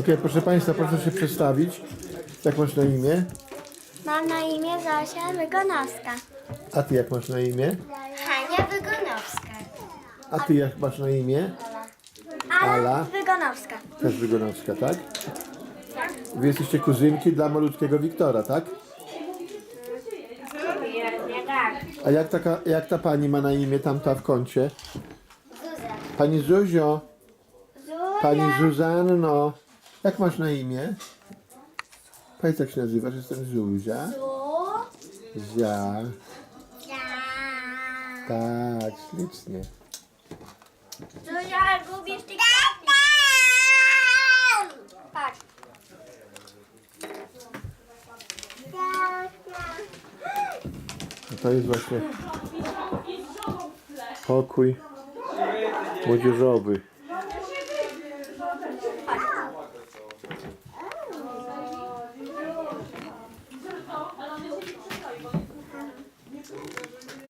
Okej, proszę Państwa, proszę się przedstawić. Jak masz na imię? Mam na imię Zosia Wygonowska. A Ty jak masz na imię? Hania Wygonowska. A Ty jak masz na imię? Ala. Wygonowska. Też Wygonowska, tak? Wy jesteście kuzynki dla malutkiego Wiktora, tak? A jak, taka, jak ta pani ma na imię tamta w kącie? Pani Zuzio. Pani Zuzanno, jak masz na imię? Powiedz jak się nazywasz, jestem Zuzia. Zia. Tak, ślicznie. Zuzia, gubisz ty Patrz. To jest właśnie pokój młodzieżowy.